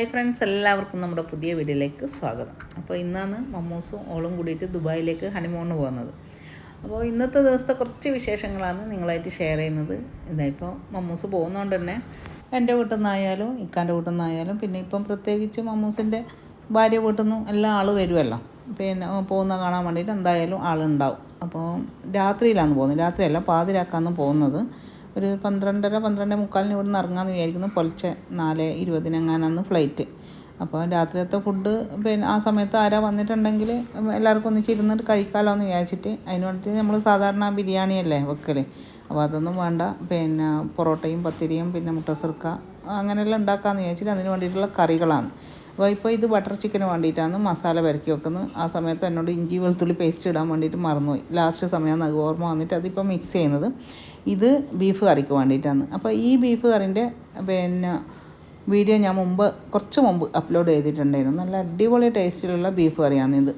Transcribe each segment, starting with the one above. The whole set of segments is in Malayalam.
ഹായ് ഫ്രണ്ട്സ് എല്ലാവർക്കും നമ്മുടെ പുതിയ വീഡിയോയിലേക്ക് സ്വാഗതം. അപ്പോൾ ഇന്നാണ് മമ്മൂസും ഓളും കൂടിയിട്ട് ദുബായിലേക്ക് ഹണിമോണിന് പോകുന്നത്. അപ്പോൾ ഇന്നത്തെ ദിവസത്തെ കുറച്ച് വിശേഷങ്ങളാണ് നിങ്ങളായിട്ട് ഷെയർ ചെയ്യുന്നത്. എന്താ ഇപ്പോൾ മമ്മൂസ് പോകുന്നതുകൊണ്ട് തന്നെ എന്റെ വീട്ടിൽ നിന്നായാലും ഇക്കാന്റെ വീട്ടിൽ നിന്നായാലും പിന്നെ ഇപ്പം പ്രത്യേകിച്ച് മമ്മൂസിന്റെ ഭാര്യ വീട്ടിൽ നിന്നും എല്ലാ ആൾ വരുമല്ലോ പിന്നെ പോകുന്ന കാണാൻ വേണ്ടിയിട്ട് എന്തായാലും ആളുണ്ടാവും. അപ്പോൾ രാത്രിയിലാണ് പോകുന്നത്. രാത്രിയല്ല പാതിരാക്കാന്ന് പോകുന്നത്. ഒരു പന്ത്രണ്ടര പന്ത്രണ്ട് മുക്കാലിന് ഇവിടെ നിന്ന് ഇറങ്ങാമെന്ന് വിചാരിക്കുന്നു. പൊലച്ചെ നാല് ഇരുപതിനെങ്ങാനാന്ന് ഫ്ലൈറ്റ്. അപ്പോൾ രാത്രിയത്തെ ഫുഡ് പിന്നെ ആ സമയത്ത് ആരാ വന്നിട്ടുണ്ടെങ്കിൽ എല്ലാവർക്കും ഒന്നിച്ചിരുന്നിട്ട് കഴിക്കാമല്ലോ എന്ന് വിചാരിച്ചിട്ട് അതിന് വേണ്ടിയിട്ട് നമ്മൾ സാധാരണ ബിരിയാണിയല്ലേ വെക്കൽ അപ്പോൾ അതൊന്നും വേണ്ട. പിന്നെ പൊറോട്ടയും പത്തിരിയും പിന്നെ മുട്ട സുർക്ക അങ്ങനെയെല്ലാം ഉണ്ടാക്കാമെന്ന് വിചാരിച്ചിട്ട് അതിന് വേണ്ടിയിട്ടുള്ള കറികളാണ്. അപ്പോൾ ഇപ്പോൾ ഇത് ബട്ടർ ചിക്കന് വേണ്ടിയിട്ടാണ് മസാല പെരക്കി വെക്കുന്നത്. ആ സമയത്ത് എന്നോട് ഇഞ്ചി വെളുത്തുള്ളി പേസ്റ്റ് ഇടാൻ വേണ്ടിയിട്ട് മറന്നുപോയി. ലാസ്റ്റ് സമയം അത് ഓർമ്മ വന്നിട്ട് അതിപ്പോൾ മിക്സ് ചെയ്യുന്നത്. ഇത് ബീഫ് കറിക്ക് വേണ്ടിയിട്ടാണ്. അപ്പോൾ ഈ ബീഫ് കറിന്റെ പിന്നെ വീഡിയോ ഞാൻ മുമ്പ് കുറച്ച് മുമ്പ് അപ്ലോഡ് ചെയ്തിട്ടുണ്ടായിരുന്നു. നല്ല അടിപൊളി ടേസ്റ്റിലുള്ള ബീഫ് കറിയാണ് ഇത്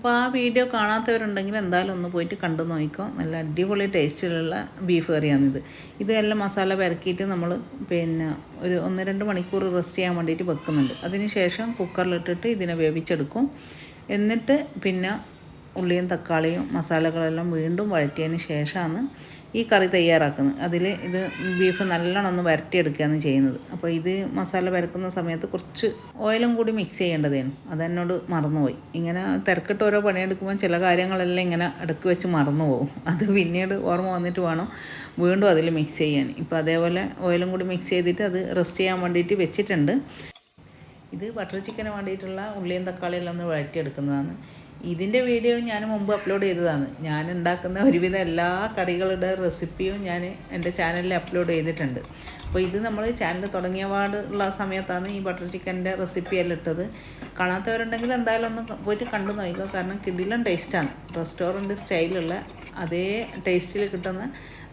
അപ്പോൾ ആ വീഡിയോ കാണാത്തവരുണ്ടെങ്കിൽ എന്തായാലും ഒന്ന് പോയിട്ട് കണ്ടു നോക്കിക്കോ. നല്ല അടിപൊളി ടേസ്റ്റിലുള്ള ബീഫ് കറിയാണിത്. ഇത് എല്ലാം മസാല പെരക്കിയിട്ട് നമ്മൾ പിന്നെ ഒരു ഒന്ന് രണ്ട് മണിക്കൂർ റെസ്റ്റ് ചെയ്യാൻ വേണ്ടിയിട്ട് വെക്കുന്നുണ്ട്. അതിന് ശേഷം കുക്കറിലിട്ടിട്ട് ഇതിനെ വേവിച്ചെടുക്കും. എന്നിട്ട് പിന്നെ ഉള്ളിയും തക്കാളിയും മസാലകളെല്ലാം വീണ്ടും വഴറ്റിയതിന് ശേഷമാണ് ഈ കറി തയ്യാറാക്കുന്നത്. അതിൽ ഇത് ബീഫ് നല്ലോണം ഒന്ന് വരട്ടിയെടുക്കുകയാണ് ചെയ്യുന്നത്. അപ്പോൾ ഇത് മസാല വരക്കുന്ന സമയത്ത് കുറച്ച് ഓയിലും കൂടി മിക്സ് ചെയ്യേണ്ടതാണ്. അതെന്നോട് മറന്നുപോയി. ഇങ്ങനെ തിരക്കിട്ട് ഓരോ പണിയെടുക്കുമ്പോൾ ചില കാര്യങ്ങളെല്ലാം ഇങ്ങനെ ഇടയ്ക്ക് വെച്ച് മറന്നു പോകും അത് പിന്നീട് ഓർമ്മ വന്നിട്ട് വേണം വീണ്ടും അതിൽ മിക്സ് ചെയ്യാൻ. ഇപ്പോൾ അതേപോലെ ഓയിലും കൂടി മിക്സ് ചെയ്തിട്ട് അത് റെസ്റ്റ് ചെയ്യാൻ വേണ്ടിയിട്ട് വെച്ചിട്ടുണ്ട്. ഇത് ബട്ടർ ചിക്കന് വേണ്ടിയിട്ടുള്ള ഉള്ളിയും തക്കാളിയെല്ലാം ഒന്ന് വഴറ്റിയെടുക്കുന്നതാണ്. ഇതിന്റെ വീഡിയോ ഞാൻ മുമ്പ് അപ്ലോഡ് ചെയ്തതാണ്. ഞാൻ ഉണ്ടാക്കുന്ന ഒരുവിധ എല്ലാ കറികളുടെ റെസിപ്പിയും ഞാൻ എന്റെ ചാനലിൽ അപ്ലോഡ് ചെയ്തിട്ടുണ്ട്. അപ്പോൾ ഇത് നമ്മൾ ചാനൽ തുടങ്ങിയ പാടുള്ള സമയത്താണ് ഈ ബട്ടർ ചിക്കന്റെ റെസിപ്പി എല്ലാം ഇട്ടത്. കാണാത്തവരുണ്ടെങ്കിൽ എന്തായാലും ഒന്ന് പോയിട്ട് കണ്ടു നോക്കുക. കാരണം കിടിലൻ ടേസ്റ്റാണ് റെസ്റ്റോറന്റ് സ്റ്റൈലുള്ള അതേ ടേസ്റ്റിൽ കിട്ടുന്ന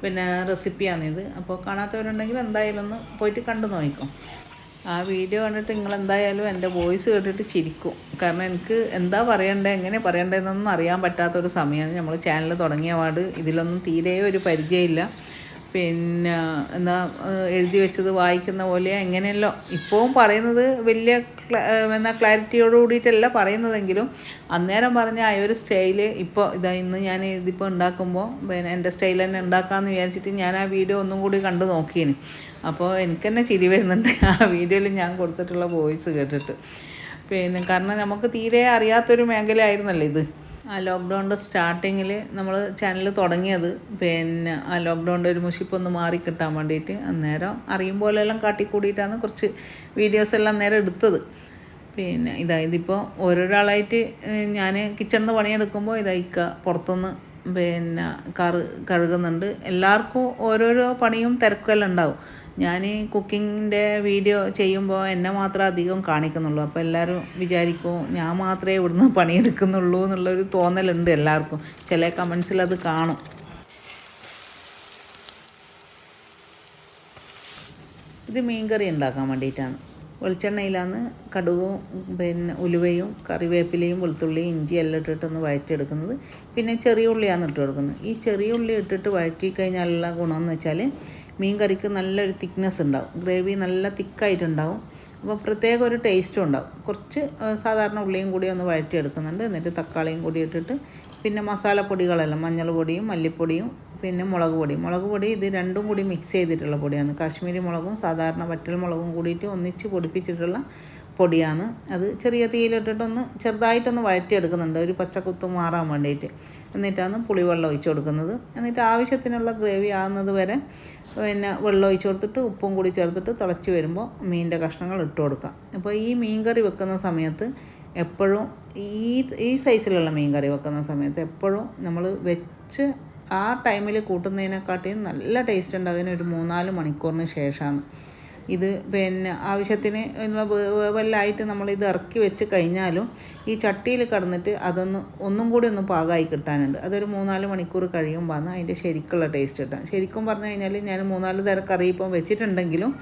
പിന്നെ റെസിപ്പിയാണിത് അപ്പോൾ കാണാത്തവരുണ്ടെങ്കിൽ എന്തായാലും ഒന്ന് പോയിട്ട് കണ്ടു നോക്കിക്കോ ആ വീഡിയോ കണ്ടിട്ട് നിങ്ങൾ എന്തായാലും എന്റെ വോയിസ് കേട്ടിട്ട് ചിരിക്കും. കാരണം എനിക്ക് എന്താ പറയണ്ടേ എങ്ങനെ പറയണ്ടതെന്നൊന്നും അറിയാൻ പറ്റാത്തൊരു സമയമാണ്. നമ്മൾ ചാനൽ തുടങ്ങിയ പാട് ഇതിലൊന്നും തീരെ ഒരു പരിചയമില്ല. പിന്നെ എന്താ എഴുതി വെച്ചത് വായിക്കുന്ന പോലെ എങ്ങനെയല്ലോ. ഇപ്പോഴും പറയുന്നത് വലിയ എന്നാ ക്ലാരിറ്റിയോട് കൂടിയിട്ടല്ല പറയുന്നതെങ്കിലും അന്നേരം പറഞ്ഞ ആ ഒരു സ്റ്റൈൽ ഇപ്പോൾ ഇതാ ഇന്ന് ഞാൻ ഇതിപ്പോൾ ഉണ്ടാക്കുമ്പോൾ പിന്നെ എന്റെ സ്റ്റൈൽ തന്നെ ഉണ്ടാക്കാമെന്ന് വിചാരിച്ചിട്ട് ഞാൻ ആ വീഡിയോ ഒന്നും കൂടി കണ്ടു നോക്കിയേന്. അപ്പോൾ എനിക്ക് തന്നെ ചിരി വരുന്നുണ്ട്. ആ വീഡിയോയിൽ ഞാൻ കൊടുത്തിട്ടുള്ള വോയിസ് കേട്ടിട്ട്. പിന്നെ കാരണം നമുക്ക് തീരെ അറിയാത്തൊരു മേഖലയായിരുന്നല്ലോ ഇത്. ആ ലോക്ക്ഡൗണിന്റെ സ്റ്റാർട്ടിങ്ങിൽ നമ്മൾ ചാനൽ തുടങ്ങിയത് പിന്നെ ആ ലോക്ക്ഡൗണിന്റെ ഒരു മുഷിപ്പൊന്ന് മാറി കിട്ടാൻ വേണ്ടിയിട്ട് അന്നേരം അറിയും പോലെല്ലാം കാട്ടിക്കൂടിയിട്ടാണ് കുറച്ച് വീഡിയോസ് എല്ലാം അന്നേരം എടുത്തത്. പിന്നെ ഇതാ ഇതിപ്പോൾ ഓരോരാളായിട്ട് ഞാൻ കിച്ചണിൽ നിന്ന് പണിയെടുക്കുമ്പോൾ ഇതായിക്ക പുറത്തുനിന്ന് പിന്നെ കറ് കഴുകുന്നുണ്ട്. എല്ലാവർക്കും ഓരോരോ പണിയും തിരക്കെല്ലാം ഉണ്ടാവും. ഞാൻ ഈ കുക്കിങ്ങിന്റെ വീഡിയോ ചെയ്യുമ്പോൾ എന്നെ മാത്രം അധികം കാണിക്കുന്നുള്ളൂ. അപ്പോൾ എല്ലാവരും വിചാരിക്കും ഞാൻ മാത്രമേ ഇവിടുന്ന് പണിയെടുക്കുന്നുള്ളൂ എന്നുള്ളൊരു തോന്നലുണ്ട് എല്ലാവർക്കും. ചില കമൻസിൽ അത് കാണും. ഇത് മീൻകറി ഉണ്ടാക്കാൻ വേണ്ടിയിട്ടാണ്. വെളിച്ചെണ്ണയിലാണ് കടുകും പിന്നെ ഉലുവയും കറിവേപ്പിലയും വെളുത്തുള്ളിയും ഇഞ്ചി എല്ലാം ഇട്ടിട്ടൊന്ന് വഴറ്റിയെടുക്കുന്നത്. പിന്നെ ചെറിയ ഉള്ളിയാണ് ഇട്ട് കൊടുക്കുന്നത്. ഈ ചെറിയ ഉള്ളി ഇട്ടിട്ട് വഴറ്റി കഴിഞ്ഞാലുള്ള ഗുണമെന്ന് വെച്ചാൽ മീൻ കറിക്ക് നല്ലൊരു തിക്നെസ് ഉണ്ടാവും. ഗ്രേവി നല്ല തിക്കായിട്ടുണ്ടാവും അപ്പോൾ പ്രത്യേക ഒരു ടേസ്റ്റും ഉണ്ടാവും. കുറച്ച് സാധാരണ ഉള്ളിയും കൂടി ഒന്ന് വഴറ്റിയെടുക്കുന്നുണ്ട്. എന്നിട്ട് തക്കാളിയും കൂടി ഇട്ടിട്ട് പിന്നെ മസാലപ്പൊടികളെല്ലാം മഞ്ഞൾ പൊടിയും മല്ലിപ്പൊടിയും പിന്നെ മുളക് പൊടി മുളക് പൊടി ഇത് രണ്ടും കൂടി മിക്സ് ചെയ്തിട്ടുള്ള പൊടിയാണ്. കാശ്മീരി മുളകും സാധാരണ വറ്റൽ മുളകും കൂടിയിട്ട് ഒന്നിച്ച് പൊടിപ്പിച്ചിട്ടുള്ള പൊടിയാണ്. അത് ചെറിയ തീയിലിട്ടിട്ടൊന്ന് ചെറുതായിട്ടൊന്ന് വഴറ്റിയെടുക്കുന്നുണ്ട്. ഒരു പച്ചക്കുത്ത് മാറാൻ വേണ്ടിയിട്ട്. എന്നിട്ടാണ് പുളിവെള്ളം ഒഴിച്ചു കൊടുക്കുന്നത്. എന്നിട്ട് ആവശ്യത്തിനുള്ള ഗ്രേവി ആകുന്നത് വരെ പിന്നെ വെള്ളം കൊടുത്തിട്ട് ഉപ്പും കൂടി ചേർത്തിട്ട് തിളച്ച് വരുമ്പോൾ മീനിന്റെ കഷ്ണങ്ങൾ ഇട്ട് കൊടുക്കാം. അപ്പോൾ ഈ മീൻ കറി വെക്കുന്ന സമയത്ത് എപ്പോഴും ഈ ഈ സൈസിലുള്ള മീൻ കറി വെക്കുന്ന സമയത്ത് എപ്പോഴും നമ്മൾ വെച്ച് ആ ടൈമിൽ കൂട്ടുന്നതിനെക്കാട്ടിയും നല്ല ടേസ്റ്റ് ഉണ്ടാകുന്ന ഒരു മൂന്നാൽ മണിക്കൂറിന് ശേഷമാണ്. ഇത് പിന്നെ ആവശ്യത്തിന് വേവലായിട്ട് നമ്മൾ ഇത് ഇറക്കി വെച്ച് കഴിഞ്ഞാലും ഈ ചട്ടിയിൽ കടന്നിട്ട് അതൊന്ന് ഒന്നും കൂടി ഒന്ന് പാകമായി കിട്ടാനുണ്ട്. അതൊരു മൂന്നാൽ മണിക്കൂർ കഴിയുമ്പോൾ അതിന്റെ ശരിക്കുള്ള ടേസ്റ്റ് കിട്ടാൻ ശരിക്കും പറഞ്ഞു കഴിഞ്ഞാൽ ഞാൻ മൂന്നാൽ തരം കറി ഇപ്പം വെച്ചിട്ടുണ്ടെങ്കിലും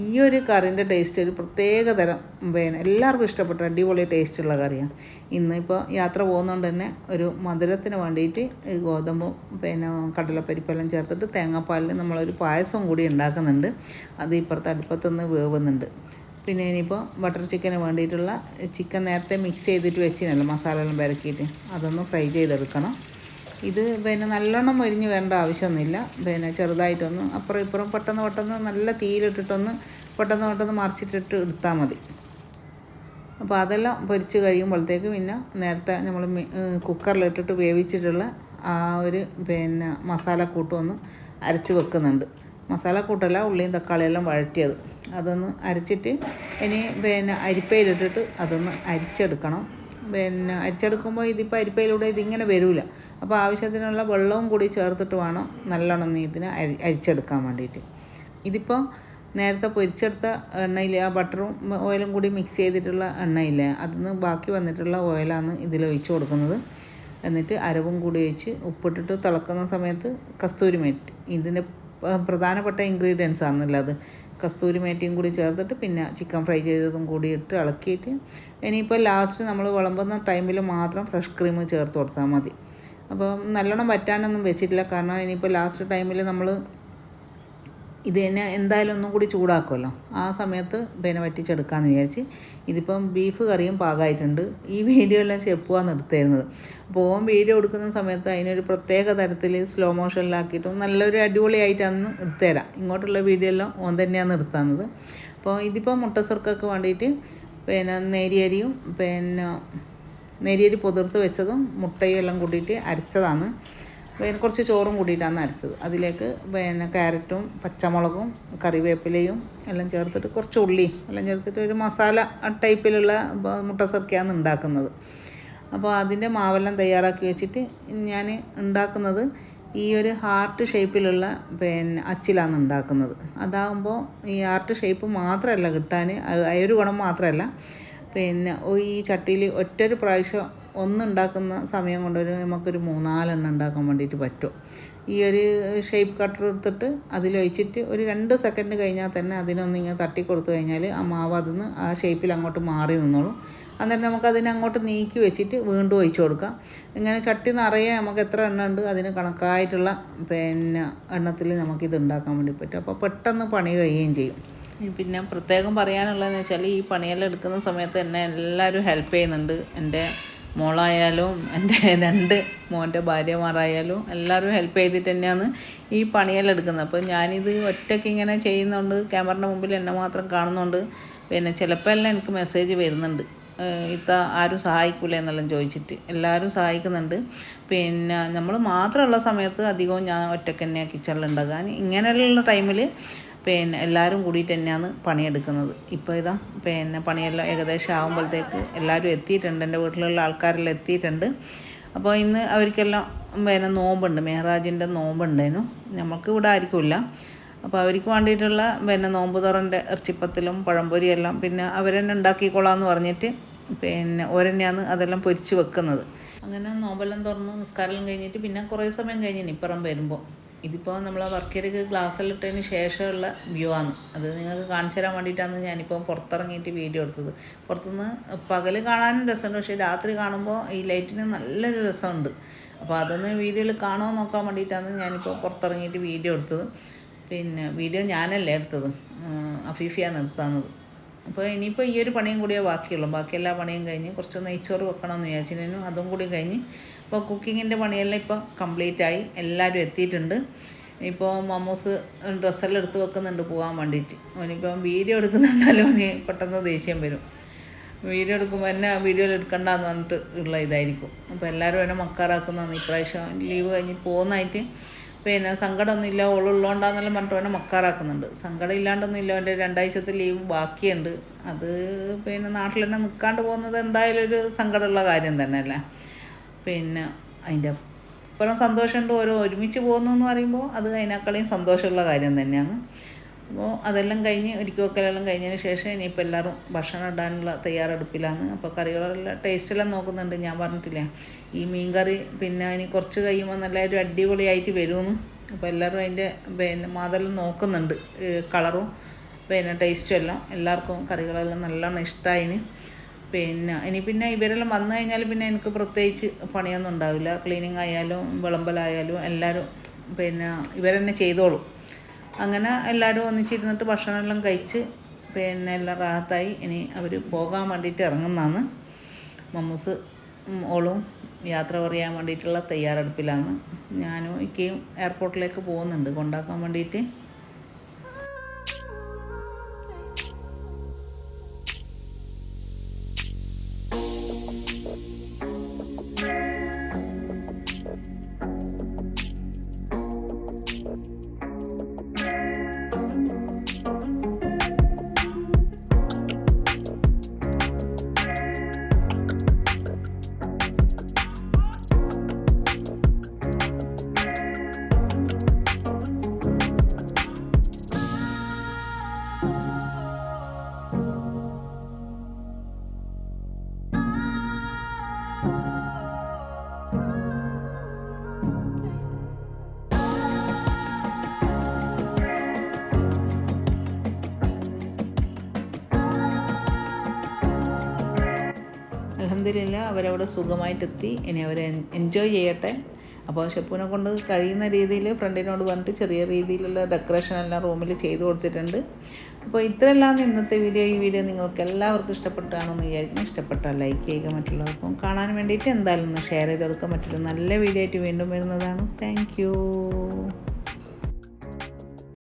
ഈ ഒരു കറിന്റെ ടേസ്റ്റ് ഒരു പ്രത്യേക തരം പിന്നെ എല്ലാവർക്കും ഇഷ്ടപ്പെട്ട അടിപൊളി ടേസ്റ്റുള്ള കറിയാണ്. ഇന്നിപ്പോൾ യാത്ര പോകുന്നതുകൊണ്ട് തന്നെ ഒരു മധുരത്തിന് വേണ്ടിയിട്ട് ഗോതമ്പും പിന്നെ കടലപ്പരിപ്പെല്ലാം ചേർത്തിട്ട് തേങ്ങാപ്പാലിൽ നമ്മളൊരു പായസം കൂടി ഉണ്ടാക്കുന്നുണ്ട്. അത് ഇപ്പുറത്തെ അടുപ്പത്തുനിന്ന് വേവുന്നുണ്ട്. പിന്നെ ഇനിയിപ്പോൾ ബട്ടർ ചിക്കന് വേണ്ടിയിട്ടുള്ള ചിക്കൻ നേരത്തെ മിക്സ് ചെയ്തിട്ട് വെച്ചിനല്ലോ മസാല എല്ലാം പെരക്കിയിട്ട് അതൊന്ന് ഫ്രൈ ചെയ്തെടുക്കണം. ഇത് പിന്നെ നല്ലോണം മരിഞ്ഞ് വരേണ്ട ആവശ്യമൊന്നുമില്ല. പിന്നെ ചെറുതായിട്ടൊന്ന് അപ്പുറം ഇപ്പുറം പെട്ടെന്ന് പെട്ടെന്ന് നല്ല തീയിലിട്ടിട്ടൊന്ന് പെട്ടെന്ന് പെട്ടെന്ന് മറിച്ചിട്ടിട്ട് എടുത്താൽ മതി. അപ്പോൾ അതെല്ലാം പൊരിച്ച് കഴിയുമ്പോഴത്തേക്ക് പിന്നെ നേരത്തെ നമ്മൾ കുക്കറിലിട്ടിട്ട് വേവിച്ചിട്ടുള്ള ആ ഒരു പിന്നെ മസാലക്കൂട്ടും ഒന്ന് അരച്ച് വെക്കുന്നുണ്ട്. മസാലക്കൂട്ടല്ല ഉള്ളിയും തക്കാളിയെല്ലാം വഴറ്റിയത്. അതൊന്ന് അരച്ചിട്ട് ഇനി പിന്നെ അരിപ്പയിലിട്ടിട്ട് അതൊന്ന് അരിച്ചെടുക്കണം. പിന്നെ അരിച്ചെടുക്കുമ്പോൾ ഇതിപ്പോൾ അരിപ്പയിലൂടെ ഇതിങ്ങനെ വരില്ല അപ്പോൾ ആവശ്യത്തിനുള്ള വെള്ളവും കൂടി ചേർത്തിട്ട് വേണം നല്ലോണം ഇതിനെ അരി അരിച്ചെടുക്കാൻ വേണ്ടിയിട്ട് ഇതിപ്പോൾ നേരത്തെ പൊരിച്ചെടുത്ത എണ്ണയിൽ ആ ബട്ടറും ഓയിലും കൂടി മിക്സ് ചെയ്തിട്ടുള്ള എണ്ണയില്ലേ അതിന് ബാക്കി വന്നിട്ടുള്ള ഓയിലാണ് ഇതിൽ ഒഴിച്ചു കൊടുക്കുന്നത്. എന്നിട്ട് അരവും കൂടി ഒഴിച്ച് ഉപ്പിട്ടിട്ട് തിളക്കുന്ന സമയത്ത് കസ്തൂരി മേറ്റ്. ഇതിന്റെ പ്രധാനപ്പെട്ട ഇൻഗ്രീഡിയൻസ് ആണെന്നുള്ളത് കസ്തൂരി മേറ്റിയും കൂടി ചേർത്തിട്ട് പിന്നെ ചിക്കൻ ഫ്രൈ ചെയ്തതും കൂടി ഇട്ട് ഇളക്കിയിട്ട് ഇനിയിപ്പോൾ ലാസ്റ്റ് നമ്മൾ വിളമ്പുന്ന ടൈമിൽ മാത്രം ഫ്രഷ് ക്രീം ചേർത്ത് കൊടുത്താൽ മതി. അപ്പോൾ നല്ലോണം വറ്റാനൊന്നും വെച്ചിട്ടില്ല. കാരണം ഇനിയിപ്പോൾ ലാസ്റ്റ് ടൈമിൽ നമ്മൾ ഇത് തന്നെ എന്തായാലും ഒന്നും കൂടി ചൂടാക്കുമല്ലോ. ആ സമയത്ത് പിന്നെ വറ്റിച്ചെടുക്കാമെന്ന് വിചാരിച്ച് ഇതിപ്പം ബീഫ് കറിയും പാകമായിട്ടുണ്ട് ഈ വീഡിയോ എല്ലാം ഷെപ്പുവാണ് എടുത്തിരുന്നത് അപ്പോൾ ഓം വീഡിയോ എടുക്കുന്ന സമയത്ത് അതിനൊരു പ്രത്യേക തരത്തിൽ സ്ലോ മോഷനിലാക്കിയിട്ടും നല്ലൊരു അടിപൊളിയായിട്ടാണ് എടുത്തുതരാം ഇങ്ങോട്ടുള്ള വീഡിയോ എല്ലാം ഓൻ തന്നെയാണ് എടുത്തുന്നത് അപ്പോൾ ഇതിപ്പോൾ മുട്ടസുർക്കൊക്കെ വേണ്ടിയിട്ട് പിന്നെ നേരിയരിയും പിന്നെ നേരിയരി പുതിർത്ത് വെച്ചതും മുട്ടയും എല്ലാം കൂട്ടിയിട്ട് അരച്ചതാണ്. പിന്നെ കുറച്ച് ചോറും കൂടിയിട്ടാണ് അരച്ചത്. അതിലേക്ക് പിന്നെ ക്യാരറ്റും പച്ചമുളകും കറിവേപ്പിലയും എല്ലാം ചേർത്തിട്ട് കുറച്ച് ഉള്ളിയും എല്ലാം ചേർത്തിട്ട് ഒരു മസാല ടൈപ്പിലുള്ള മുട്ട സർക്കിയാണ് ഉണ്ടാക്കുന്നത്. അപ്പോൾ അതിന്റെ മാവെല്ലാം തയ്യാറാക്കി വെച്ചിട്ട് ഞാൻ ഉണ്ടാക്കുന്നത് ഈ ഒരു ഹാർട്ട് ഷേപ്പിലുള്ള പിന്നെ അച്ചിലാണ് ഉണ്ടാക്കുന്നത്. അതാകുമ്പോൾ ഈ ഹാർട്ട് ഷേപ്പ് മാത്രമല്ല കിട്ടാൻ ഒരു ഗുണം മാത്രമല്ല. പിന്നെ ഈ ചട്ടിയിൽ ഒറ്റൊരു പ്രാവശ്യം ഒന്നുണ്ടാക്കുന്ന സമയം കൊണ്ടൊരു നമുക്കൊരു മൂന്നാലെണ്ണം ഉണ്ടാക്കാൻ വേണ്ടിയിട്ട് പറ്റും. ഈ ഒരു ഷേപ്പ് കട്ടർ എടുത്തിട്ട് അതിലൊഴിച്ചിട്ട് ഒരു രണ്ട് സെക്കൻഡ് കഴിഞ്ഞാൽ തന്നെ അതിനൊന്ന് ഇങ്ങനെ തട്ടി കൊടുത്തു കഴിഞ്ഞാൽ ആ മാവ് അതിന്ന് ആ ഷേപ്പിൽ അങ്ങോട്ട് മാറി നിന്നോളും. അന്നേരം നമുക്ക് അതിനെ അങ്ങോട്ട് നീക്കി വെച്ചിട്ട് വീണ്ടും ഒഴിച്ചു കൊടുക്കാം. ഇങ്ങനെ ചട്ടി നിറയെ നമുക്ക് എത്ര എണ്ണ ഉണ്ട് അതിന് കണക്കായിട്ടുള്ള പിന്നെ എണ്ണത്തിൽ നമുക്കിത് ഉണ്ടാക്കാൻ വേണ്ടി പറ്റും. അപ്പോൾ പെട്ടെന്ന് പണി കഴിയുകയും ചെയ്യും. പിന്നെ പ്രത്യേകം പറയാനുള്ളതെന്ന് വെച്ചാൽ ഈ പണിയെല്ലാം എടുക്കുന്ന സമയത്ത് എന്നെ എല്ലാവരും ഹെൽപ്പ് ചെയ്യുന്നുണ്ട്. എന്റെ മോളായാലും എന്റെ രണ്ട് മോന്റെ ഭാര്യമാരായാലും എല്ലാവരും ഹെൽപ്പ് ചെയ്തിട്ട് തന്നെയാണ് ഈ പണിയെല്ലാം എടുക്കുന്നത്. അപ്പോൾ ഞാനിത് ഒറ്റയ്ക്ക് ഇങ്ങനെ ചെയ്യുന്നുണ്ട്. ക്യാമറയുടെ മുമ്പിൽ എന്നെ മാത്രം കാണുന്നുണ്ട്. പിന്നെ ചിലപ്പോൾ എല്ലാം എനിക്ക് മെസ്സേജ് വരുന്നുണ്ട്. ഇത്ത ആരും സഹായിക്കൂല എന്നെല്ലാം ചോദിച്ചിട്ട്. എല്ലാവരും സഹായിക്കുന്നുണ്ട്. പിന്നെ നമ്മൾ മാത്രമുള്ള സമയത്ത് അധികവും ഞാൻ ഒറ്റയ്ക്ക് തന്നെയാണ് കിച്ചണിൽ ഉണ്ടാകാൻ ഇങ്ങനെയുള്ള ടൈമിൽ പിന്നെ എല്ലാവരും കൂടിയിട്ട് തന്നെയാണ് പണിയെടുക്കുന്നത്. ഇപ്പോൾ ഇതാ പിന്നെ പണിയെല്ലാം ഏകദേശം ആകുമ്പോഴത്തേക്ക് എല്ലാവരും എത്തിയിട്ടുണ്ട്. എന്റെ വീട്ടിലുള്ള ആൾക്കാരെല്ലാം എത്തിയിട്ടുണ്ട്. അപ്പോൾ ഇന്ന് അവർക്കെല്ലാം പിന്നെ നോമ്പുണ്ട്. മെഹറാജിന്റെ നോമ്പുണ്ടേനു. നമുക്ക് ഇവിടെ ആയിരിക്കില്ല അപ്പോൾ അവർക്ക് വേണ്ടിയിട്ടുള്ള പിന്നെ നോമ്പ് തുറന്റെ ഇറച്ചിപ്പത്തിലും പഴംപൊരിയെല്ലാം പിന്നെ അവരെന്നെ ഉണ്ടാക്കിക്കോളാമെന്ന് പറഞ്ഞിട്ട് പിന്നെ ഓരന്നെയാണ് അതെല്ലാം പൊരിച്ച് വെക്കുന്നത്. അങ്ങനെ നോമ്പെല്ലാം തുറന്ന് നിസ്കാരം കഴിഞ്ഞിട്ട് പിന്നെ കുറേ സമയം കഴിഞ്ഞ് ഇപ്പുറം വരുമ്പോൾ. ഇതിപ്പോൾ നമ്മൾ വർക്കേരിക്ക് ഗ്ലാസ്സെല്ലാം ഇട്ടതിന് ശേഷമുള്ള വ്യൂ ആണ്. അത് നിങ്ങൾക്ക് കാണിച്ചു തരാൻ വേണ്ടിയിട്ടാണ് ഞാനിപ്പോൾ പുറത്തിറങ്ങിയിട്ട് വീഡിയോ എടുത്തത്. പുറത്തുനിന്ന് പകൽ കാണാനും രസമുണ്ട്. പക്ഷേ രാത്രി കാണുമ്പോൾ ഈ ലൈറ്റിന് നല്ലൊരു രസമുണ്ട്. അപ്പോൾ അതൊന്ന് വീഡിയോയിൽ കാണുമോ നോക്കാൻ വേണ്ടിയിട്ടാണ് ഞാനിപ്പോൾ പുറത്തിറങ്ങിയിട്ട് വീഡിയോ എടുത്തത്. പിന്നെ വീഡിയോ ഞാനല്ലേ എടുത്തത്. അഫീഫിയാണ് എടുത്താന്നത് അപ്പോൾ ഇനിയിപ്പോൾ ഈ ഒരു പണിയും കൂടിയേ ബാക്കിയുള്ളൂ. ബാക്കി എല്ലാ പണിയും കഴിഞ്ഞ് കുറച്ച് നെയ്ച്ചോറ് വെക്കണമെന്ന് വിചാരിച്ചിരുന്നു. അതും കൂടി കഴിഞ്ഞ് ഇപ്പോൾ കുക്കിങ്ങിന്റെ പണിയെല്ലാം ഇപ്പോൾ കംപ്ലീറ്റ് ആയി. എല്ലാവരും എത്തിയിട്ടുണ്ട്. ഇപ്പോൾ മമ്മൂസ് ഡ്രസ്സെല്ലാം എടുത്ത് വെക്കുന്നുണ്ട് പോകാൻ വേണ്ടിയിട്ട്. അവനിപ്പം വീഡിയോ എടുക്കുന്നുണ്ടല്ലോ അവന് പെട്ടെന്ന് ദേഷ്യം വരും. വീഡിയോ എടുക്കുമ്പോൾ എന്നെ വീഡിയോയിൽ എടുക്കണ്ടെന്ന് പറഞ്ഞിട്ട് ഉള്ള ഇതായിരിക്കും. അപ്പോൾ എല്ലാവരും എന്നെ മക്കാറാക്കുന്നതാണ് ഇപ്രാവശ്യം ലീവ് കഴിഞ്ഞ് പോകുന്നതായിട്ട് പിന്നെ സങ്കടമൊന്നുമില്ല ഓളുള്ളതുകൊണ്ടാണെന്നെല്ലാം പറഞ്ഞിട്ട് അവനെ മക്കാറാക്കുന്നുണ്ട്. സങ്കടം ഇല്ലാണ്ടൊന്നുമില്ല അവന്റെ രണ്ടാഴ്ചത്തെ ലീവ് ബാക്കിയുണ്ട്. അത് പിന്നെ നാട്ടിൽ തന്നെ നിൽക്കാണ്ട് പോകുന്നത് എന്തായാലും ഒരു സങ്കടമുള്ള കാര്യം തന്നെയല്ലേ? പിന്നെ അതിന്റെ അപ്പുറം സന്തോഷമുണ്ട് ഓരോ ഒരുമിച്ച് പോകുന്നു എന്ന് പറയുമ്പോൾ അത് അതിനേക്കാളും സന്തോഷമുള്ള കാര്യം തന്നെയാണ്. അപ്പോൾ അതെല്ലാം കഴിഞ്ഞ് ഒരിക്കൽ വെക്കലെല്ലാം കഴിഞ്ഞതിന് ശേഷം ഇനിയിപ്പോൾ എല്ലാവരും ഭക്ഷണം ഇടാനുള്ള തയ്യാറെടുപ്പിലാണ്. അപ്പോൾ കറികളെല്ലാം ടേസ്റ്റെല്ലാം നോക്കുന്നുണ്ട്. ഞാൻ പറഞ്ഞിട്ടില്ലേ. ഈ മീൻ കറി പിന്നെ ഇനി കുറച്ച് കഴിയുമ്പോൾ നല്ല ഒരു അടിപൊളിയായിട്ട് വരുമെന്ന്. അപ്പോൾ എല്ലാവരും അതിന്റെ പിന്നെ മാതെല്ലാം നോക്കുന്നുണ്ട്. കളറും പിന്നെ ടേസ്റ്റും എല്ലാം. എല്ലാവർക്കും കറികളെല്ലാം നല്ലോണം ഇഷ്ടമായിന് പിന്നെ ഇനി പിന്നെ ഇവരെല്ലാം വന്നു കഴിഞ്ഞാൽ പിന്നെ എനിക്ക് പ്രത്യേകിച്ച് പണിയൊന്നും ഉണ്ടാവില്ല. ക്ലീനിങ് ആയാലും വിളമ്പലായാലും എല്ലാവരും പിന്നെ ഇവരെന്നെ ചെയ്തോളും. അങ്ങനെ എല്ലാവരും ഒന്നിച്ചിരുന്നിട്ട് ഭക്ഷണമെല്ലാം കഴിച്ച് പിന്നെ എല്ലാം റാഹത്തായി. ഇനി അവർ പോകാൻ വേണ്ടിയിട്ട് ഇറങ്ങുന്നതാണ്. മമ്മൂസ് ഓളും യാത്ര പറയാൻ വേണ്ടിയിട്ടുള്ള തയ്യാറെടുപ്പിലാണ്. ഞാനും ഇക്കയും എയർപോർട്ടിലേക്ക് പോകുന്നുണ്ട്. കൊണ്ടാക്കാൻ വേണ്ടിയിട്ട്. അവരവിടെ സുഖമായിട്ടെത്തി. ഇനി അവർ എൻജോയ് ചെയ്യട്ടെ. അപ്പോൾ ഷെപ്പുവിനെ കൊണ്ട് കഴിയുന്ന രീതിയിൽ ഫ്രണ്ടിനോട് പറഞ്ഞിട്ട് ചെറിയ രീതിയിലുള്ള ഡെക്കറേഷൻ എല്ലാം റൂമിൽ ചെയ്തു കൊടുത്തിട്ടുണ്ട്. അപ്പോൾ ഇത്രയെല്ലാം ഇന്നത്തെ വീഡിയോ ഈ വീഡിയോ നിങ്ങൾക്ക് എല്ലാവർക്കും ഇഷ്ടപ്പെട്ടാണെന്ന് വിചാരിക്കുന്നു. ഇഷ്ടപ്പെട്ടാൽ ലൈക്ക് ചെയ്യുക മറ്റുള്ളവർക്കും കാണാൻ വേണ്ടിയിട്ട് എന്തായാലും ഒന്ന് ഷെയർ ചെയ്ത് കൊടുക്കാൻ പറ്റുള്ളൂ നല്ല വീഡിയോ ആയിട്ട് വീണ്ടും വരുന്നതാണ്. താങ്ക്